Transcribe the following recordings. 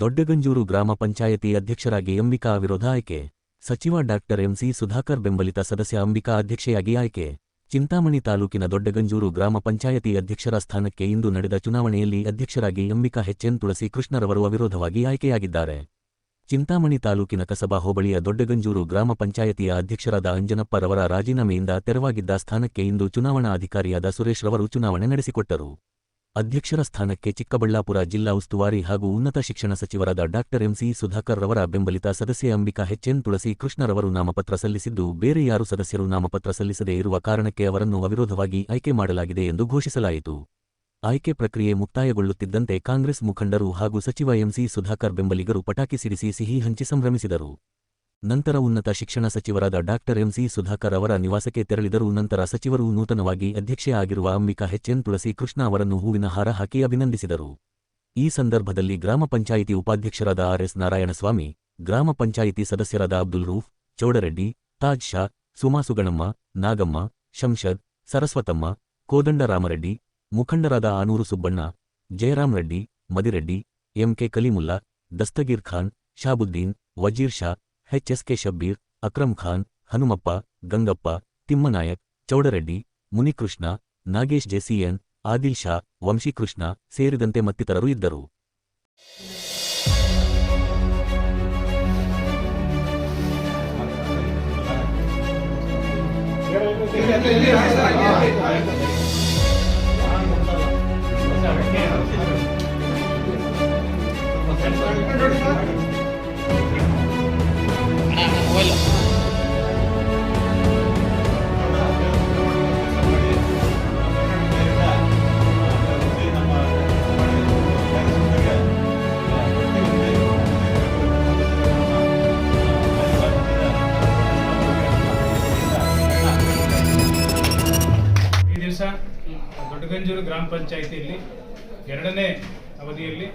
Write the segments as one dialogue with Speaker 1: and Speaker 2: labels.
Speaker 1: ದೊಡ್ಡಗಂಜೂರು ಗ್ರಾಮ ಪಂಚಾಯತಿ ಅಧ್ಯಕ್ಷರಾಗಿ ಅಂಬಿಕಾ ವಿರೋಧ ಆಯ್ಕೆ. ಸಚಿವ ಡಾಕ್ಟರ್ ಎಂಸಿ ಸುಧಾಕರ್ ಬೆಂಬಲಿತ ಸದಸ್ಯ ಅಂಬಿಕಾ ಅಧ್ಯಕ್ಷೆಯಾಗಿ ಆಯ್ಕೆ. ಚಿಂತಾಮಣಿ ತಾಲೂಕಿನ ದೊಡ್ಡಗಂಜೂರು ಗ್ರಾಮ ಪಂಚಾಯತಿ ಅಧ್ಯಕ್ಷರ ಸ್ಥಾನಕ್ಕೆ ಇಂದು ನಡೆದ ಚುನಾವಣೆಯಲ್ಲಿ ಅಧ್ಯಕ್ಷರಾಗಿ ಅಂಬಿಕಾ ಎಚ್ಎನ್ ತುಳಸಿ ಕೃಷ್ಣರವರು ಅವಿರೋಧವಾಗಿ ಆಯ್ಕೆಯಾಗಿದ್ದಾರೆ. ಚಿಂತಾಮಣಿ ತಾಲೂಕಿನ ಕಸಬಾ ಹೋಬಳಿಯ ದೊಡ್ಡಗಂಜೂರು ಗ್ರಾಮ ಪಂಚಾಯತಿಯ ಅಧ್ಯಕ್ಷರಾದ ಅಂಜನಪ್ಪರವರ ರಾಜೀನಾಮೆಯಿಂದ ತೆರವಾಗಿದ್ದ ಸ್ಥಾನಕ್ಕೆ ಇಂದು ಚುನಾವಣಾ ಅಧಿಕಾರಿಯಾದ ಸುರೇಶ್ ರವರು ಚುನಾವಣೆ ನಡೆಸಿಕೊಟ್ಟರು. ಅಧ್ಯಕ್ಷರ ಸ್ಥಾನಕ್ಕೆ ಚಿಕ್ಕಬಳ್ಳಾಪುರ ಜಿಲ್ಲಾ ಉಸ್ತುವಾರಿ ಹಾಗೂ ಉನ್ನತ ಶಿಕ್ಷಣ ಸಚಿವರಾದ ಡಾಕ್ಟರ್ ಎಂಸಿ ಸುಧಾಕರ್ ರವರ ಬೆಂಬಲಿತ ಸದಸ್ಯೆ ಅಂಬಿಕಾ ಎಚ್ಎನ್ ತುಳಸಿ ಕೃಷ್ಣರವರು ನಾಮಪತ್ರ ಸಲ್ಲಿಸಿದ್ದು, ಬೇರೆ ಯಾರು ಸದಸ್ಯರು ನಾಮಪತ್ರ ಸಲ್ಲಿಸದೇ ಇರುವ ಕಾರಣಕ್ಕೆ ಅವರನ್ನು ಅವಿರೋಧವಾಗಿ ಆಯ್ಕೆ ಮಾಡಲಾಗಿದೆ ಎಂದು ಘೋಷಿಸಲಾಯಿತು. ಆಯ್ಕೆ ಪ್ರಕ್ರಿಯೆ ಮುಕ್ತಾಯಗೊಳ್ಳುತ್ತಿದ್ದಂತೆ ಕಾಂಗ್ರೆಸ್ ಮುಖಂಡರು ಹಾಗೂ ಸಚಿವ ಎಂಸಿ ಸುಧಾಕರ್ ಬೆಂಬಲಿಗರು ಪಟಾಕಿ ಸಿಡಿಸಿ ಸಿಹಿ ಹಂಚಿ ಸಂಭ್ರಮಿಸಿದರು. ನಂತರ ಉನ್ನತ ಶಿಕ್ಷಣ ಸಚಿವರಾದ ಡಾಕ್ಟರ್ ಎಂಸಿ ಸುಧಾಕರ್ ಅವರ ನಿವಾಸಕ್ಕೆ ತೆರಳಿದರು ನಂತರ ಸಚಿವರು ನೂತನವಾಗಿ ಅಧ್ಯಕ್ಷೆ ಆಗಿರುವ ಅಂಬಿಕಾ ಎಚ್ಎನ್ ತುಳಸಿ ಕೃಷ್ಣ ಅವರನ್ನು ಹೂವಿನ ಹಾರ ಹಾಕಿ ಅಭಿನಂದಿಸಿದರು. ಈ ಸಂದರ್ಭದಲ್ಲಿ ಗ್ರಾಮ ಪಂಚಾಯಿತಿ ಉಪಾಧ್ಯಕ್ಷರಾದ ಆರ್ಎಸ್ ನಾರಾಯಣಸ್ವಾಮಿ, ಗ್ರಾಮ ಪಂಚಾಯಿತಿ ಸದಸ್ಯರಾದ ಅಬ್ದುಲ್ ರೂಫ್, ಚೌಡರೆಡ್ಡಿ, ತಾಜ್ ಶಾ, ಸುಮಾ ಸುಗಣಮ್ಮ, ನಾಗಮ್ಮ ಶಂಷದ್ ಸರಸ್ವತಮ್ಮ ಕೋದಂಡರಾಮರೆಡ್ಡಿ ಮುಖಂಡರಾದ Anur Subbanna, Jayaram Reddy, Madireddy MK Kaleemulla, Dastagir Khan, Shabuddin, Wazir Shah HSK Shabbir Akram Khan Hanumappa Gangappa Thimmanaik Chowdareddy Munikrishna Nagesh JCN Adil Shah Vamshikrishna ಸೇರಿದಂತೆ ಮತ್ತಿತರರು ಇದ್ದರು.
Speaker 2: ಈ ದಿವಸ ದೊಡ್ಡಗಂಜೂರು ಗ್ರಾಮ ಪಂಚಾಯಿತಿಯಲ್ಲಿ ಎರಡನೇ ಅವಧಿಯಲ್ಲಿ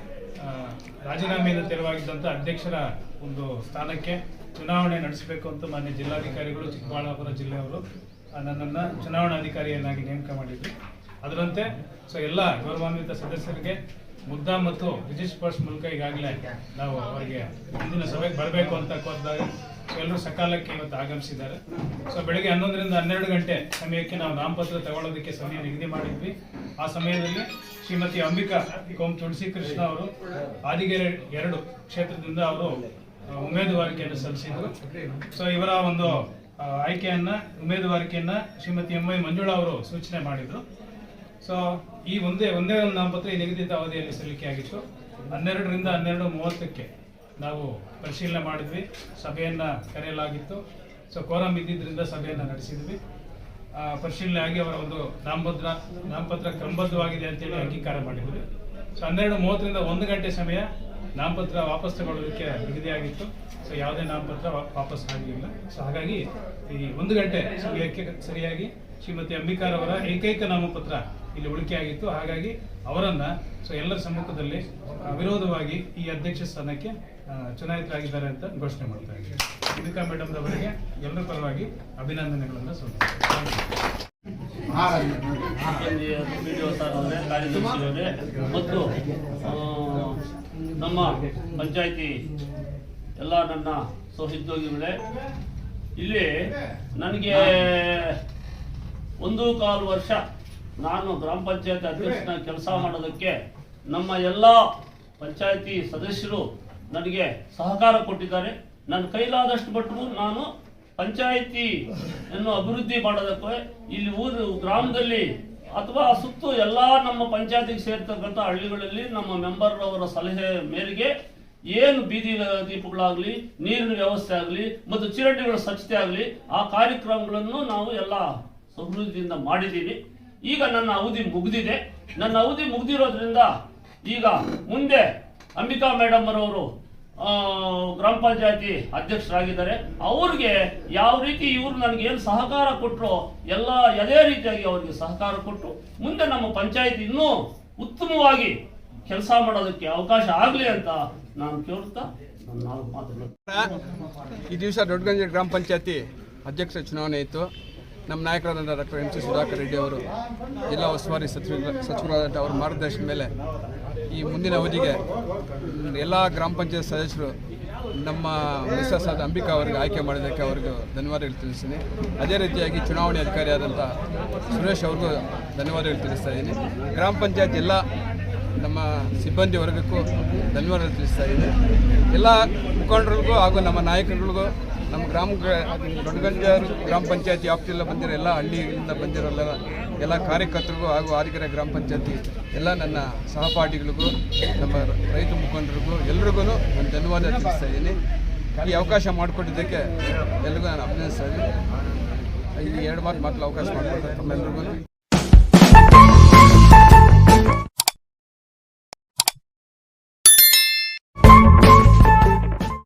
Speaker 2: ರಾಜೀನಾಮೆಯಿಂದ ತೆರವಾಗಿದ್ದಂಥ ಅಧ್ಯಕ್ಷರ ಒಂದು ಸ್ಥಾನಕ್ಕೆ ಚುನಾವಣೆ ನಡೆಸಬೇಕು ಅಂತ ಮಾನ್ಯ ಜಿಲ್ಲಾಧಿಕಾರಿಗಳು ಚಿಕ್ಕಬಳ್ಳಾಪುರ ಜಿಲ್ಲೆಯವರು ನನ್ನನ್ನು ಚುನಾವಣಾಧಿಕಾರಿಯನ್ನಾಗಿ ನೇಮಕ ಮಾಡಿದ್ರು. ಅದರಂತೆ, ಸೊ, ಎಲ್ಲ ಗೌರವಾನ್ವಿತ ಸದಸ್ಯರಿಗೆ ಮುದ್ದಾ ಮತ್ತು ರಿಜಿಸ್ಟರ್ಸ್ ಮೂಲಕ ಈಗಾಗಲೇ ನಾವು ಅವರಿಗೆ ಮುಂದಿನ ಸಭೆಗೆ ಬರಬೇಕು ಅಂತ ಕೋರಿದಾಗ ಎಲ್ಲರೂ ಸಕಾಲಕ್ಕೆ ಇವತ್ತು ಆಗಮಿಸಿದ್ದಾರೆ. ಸೊ ಬೆಳಗ್ಗೆ ಹನ್ನೊಂದರಿಂದ ಹನ್ನೆರಡು ಗಂಟೆ ಸಮಯಕ್ಕೆ ನಾವು ನಾಮಪತ್ರ ತಗೊಳ್ಳೋದಕ್ಕೆ ಸಮಯ ನಿಗದಿ ಮಾಡಿದ್ವಿ. ಆ ಸಮಯದಲ್ಲಿ ಶ್ರೀಮತಿ ಅಂಬಿಕಾ ಕೋಮ್ ತುಳಸಿ ಕೃಷ್ಣ ಅವರು ಆದಿಗೆರೆ ಎರಡು ಕ್ಷೇತ್ರದಿಂದ ಅವರು ಉಮೇದುವಾರಿಕೆಯನ್ನು ಸಲ್ಲಿಸಿದ್ರು. ಸೊ ಇವರ ಒಂದು ಆಯ್ಕೆಯನ್ನು, ಉಮೇದುವಾರಿಕೆಯನ್ನ ಶ್ರೀಮತಿ ಎಂ ವೈ ಮಂಜುಳಾ ಅವರು ಸೂಚನೆ ಮಾಡಿದ್ರು. ಸೊ ಈ ಒಂದೇ ಒಂದೇ ಒಂದು ನಾಮಪತ್ರ ಈ ನಿಗದಿತ ಅವಧಿಯಲ್ಲಿ ಸಲ್ಲಿಕೆ ಆಗಿತ್ತು ಹನ್ನೆರಡರಿಂದ ಹನ್ನೆರಡು ಮೂವತ್ತಕ್ಕೆ. ನಾವು ಪರಿಶೀಲನೆ ಮಾಡಿದ್ವಿ. ಸಭೆಯನ್ನು ಕರೆಯಲಾಗಿತ್ತು. ಸೊ ಕೋರಂ ಇದ್ದಿದ್ದರಿಂದ ಸಭೆಯನ್ನು ನಡೆಸಿದ್ವಿ. ಪರಿಶೀಲನೆ ಆಗಿ ಅವರ ಒಂದು ನಾಮಪತ್ರ ನಾಮಪತ್ರ ಕ್ರಮಬದ್ಧವಾಗಿದೆ ಅಂತೇಳಿ ಅಂಗೀಕಾರ ಮಾಡಿದ್ವಿ. ಸೊ ಹನ್ನೆರಡು ಮೂವತ್ತರಿಂದ ಒಂದು ಗಂಟೆ ಸಮಯ ನಾಮಪತ್ರ ವಾಪಸ್ ತಗೊಳ್ಳೋದಕ್ಕೆ ನಿಗದಿಯಾಗಿತ್ತು ಸೊ ಯಾವುದೇ ನಾಮಪತ್ರ ವಾಪಸ್ ಆಗಲಿಲ್ಲ ಸೊ ಹಾಗಾಗಿ ಈ ಒಂದು ಗಂಟೆ ಸಮಯಕ್ಕೆ ಸರಿಯಾಗಿ ಶ್ರೀಮತಿ ಅಂಬಿಕಾರವರ ಏಕೈಕ ನಾಮಪತ್ರ ಇಲ್ಲಿ ಉಳಿಕೆಯಾಗಿತ್ತು ಹಾಗಾಗಿ ಅವರನ್ನು ಸೊ ಎಲ್ಲರ ಸಮ್ಮುಖದಲ್ಲಿ ವಿರೋಧವಾಗಿ ಈ ಅಧ್ಯಕ್ಷ ಸ್ಥಾನಕ್ಕೆ ಚುನಾಯಿತರಾಗಿದ್ದಾರೆ ಅಂತ ಘೋಷಣೆ ಮಾಡ್ತಾ ಇದ್ದೀವಿ. ಇದಕ್ಕೆ ಮೇಡಮ್ ಅವರಿಗೆ ಎಲ್ಲರ ಪರವಾಗಿ ಅಭಿನಂದನೆಗಳನ್ನು
Speaker 3: ಕಾರ್ಯದರ್ಶಿಯವರೇ ಮತ್ತು ನಮ್ಮ ಪಂಚಾಯಿತಿ ಎಲ್ಲ ನನ್ನ ಸಹೋದ್ಯೋಗಿಗಳೇ ಇಲ್ಲಿ ನನಗೆ ಒಂದು ಕಾಲು ವರ್ಷ ನಾನು ಗ್ರಾಮ ಪಂಚಾಯತ್ ಅಧ್ಯಕ್ಷನ ಕೆಲಸ ಮಾಡೋದಕ್ಕೆ ನಮ್ಮ ಎಲ್ಲ ಪಂಚಾಯಿತಿ ಸದಸ್ಯರು ನನಗೆ ಸಹಕಾರ ಕೊಟ್ಟಿದ್ದಾರೆ. ನನ್ನ ಕೈಲಾದಷ್ಟು ಮಟ್ಟಿಗೂ ನಾನು ಪಂಚಾಯಿತಿ ಅನ್ನು ಅಭಿವೃದ್ಧಿ ಮಾಡೋದಕ್ಕೆ ಇಲ್ಲಿ ಊರು, ಗ್ರಾಮದಲ್ಲಿ ಅಥವಾ ಸುತ್ತು ಎಲ್ಲ ನಮ್ಮ ಪಂಚಾಯತಿಗೆ ಸೇರ್ತಕ್ಕಂಥ ಹಳ್ಳಿಗಳಲ್ಲಿ ನಮ್ಮ ಮೆಂಬರ್ ಅವರ ಸಲಹೆ ಮೇರೆಗೆ ಏನು ಬೀದಿ ದೀಪಗಳಾಗಲಿ, ನೀರಿನ ವ್ಯವಸ್ಥೆ ಆಗಲಿ, ಮತ್ತು ಚಿರಟಿಗಳ ಸ್ವಚ್ಛತೆ ಆಗಲಿ, ಆ ಕಾರ್ಯಕ್ರಮಗಳನ್ನು ನಾವು ಎಲ್ಲ ಸಮೃದ್ಧಿಯಿಂದ ಮಾಡಿದ್ದೀವಿ. ಈಗ ನನ್ನ ಅವಧಿ ಮುಗಿದಿದೆ. ನನ್ನ ಅವಧಿ ಮುಗಿದಿರೋದ್ರಿಂದ ಈಗ ಮುಂದೆ ಅಂಬಿಕಾ ಮೇಡಮ್ ಅವರು ಗ್ರಾಮ ಪಂಚಾಯತಿ ಅಧ್ಯಕ್ಷರಾಗಿದ್ದಾರೆ. ಅವ್ರಿಗೆ ಯಾವ ರೀತಿ ಇವರು ನನಗೆ ಏನು ಸಹಕಾರ ಕೊಟ್ಟರು ಎಲ್ಲ ಅದೇ ರೀತಿಯಾಗಿ ಅವರಿಗೆ ಸಹಕಾರ ಕೊಟ್ಟು ಮುಂದೆ ನಮ್ಮ ಪಂಚಾಯತಿ ಇನ್ನೂ ಉತ್ತಮವಾಗಿ ಕೆಲಸ ಮಾಡೋದಕ್ಕೆ ಅವಕಾಶ ಆಗಲಿ ಅಂತ ನಾನು ಕೇಳ್ತಾ ಮಾತುಗಳು.
Speaker 4: ಈ ದಿವಸ ದೊಡ್ಡಗಂಜಿ ಗ್ರಾಮ ಪಂಚಾಯತಿ ಅಧ್ಯಕ್ಷ ಚುನಾವಣೆ ಇತ್ತು. ನಮ್ಮ ನಾಯಕರಾದ doctor M C Sudhakar Reddy ಅವರು, ಜಿಲ್ಲಾ ಉಸ್ತುವಾರಿ ಸಚಿವ ಸಚಿವರಾದ ಅವರ ಮಾರ್ಗದರ್ಶನ ಮೇಲೆ ಈ ಮುಂದಿನ ಅವಧಿಗೆ ಎಲ್ಲ ಗ್ರಾಮ ಪಂಚಾಯತ್ ಸದಸ್ಯರು ನಮ್ಮ ಮಿಸಸ್ ಆದ ಅಂಬಿಕಾ ಅವರಿಗೆ ಆಯ್ಕೆ ಮಾಡಿದ್ದಕ್ಕೆ ಅವ್ರಿಗೂ ಧನ್ಯವಾದಗಳು ತಿಳಿಸ್ತೀನಿ. ಅದೇ ರೀತಿಯಾಗಿ ಚುನಾವಣೆ ಅಧಿಕಾರಿಯಾದಂಥ ಸುರೇಶ್ ಅವ್ರಿಗೂ ಧನ್ಯವಾದಗಳು ತಿಳಿಸ್ತಾ ಇದ್ದೀನಿ. ಗ್ರಾಮ ಪಂಚಾಯತ್ ಎಲ್ಲ ನಮ್ಮ ಸಿಬ್ಬಂದಿ ವರ್ಗಕ್ಕೂ ಧನ್ಯವಾದಗಳು ತಿಳಿಸ್ತಾ ಇದ್ದೀನಿ. ಎಲ್ಲ ಮುಖಂಡರಿಗೂ ಹಾಗೂ ನಮ್ಮ ನಾಯಕರುಗಳಿಗೂ ನಮ್ಮ ಗ್ರಾಮ ದೊಡ್ಡಗಂಜಾರು ಗ್ರಾಮ ಪಂಚಾಯತಿ ವ್ಯಾಪ್ತಿಯಿಂದ ಬಂದಿರೋ ಎಲ್ಲ ಹಳ್ಳಿಯಿಂದ ಬಂದಿರೋ ಎಲ್ಲ ಕಾರ್ಯಕರ್ತರಿಗೂ ಹಾಗೂ ಆದಿಕೆರೆ ಗ್ರಾಮ ಪಂಚಾಯತಿ ಎಲ್ಲ ನನ್ನ ಸಹಪಾಠಿಗಳಿಗೂ, ನಮ್ಮ ರೈತ ಮುಖಂಡರಿಗೂ ಎಲ್ರಿಗೂ ನಾನು ಧನ್ಯವಾದ ತಿಳಿಸ್ತಾ ಇದ್ದೀನಿ. ಈ ಅವಕಾಶ ಮಾಡಿಕೊಟ್ಟಿದ್ದಕ್ಕೆ ಎಲ್ರಿಗೂ ನಾನು ಅಭಿನಂದಿಸ್ತಾ ಇದ್ದೀನಿ. ಎರಡು ಮಾತು ಮಕ್ಕಳು ಅವಕಾಶ ಮಾಡಿಕೊಡ್ತಾರೆ ತಮ್ಮೆಲ್ಲರಿಗೂ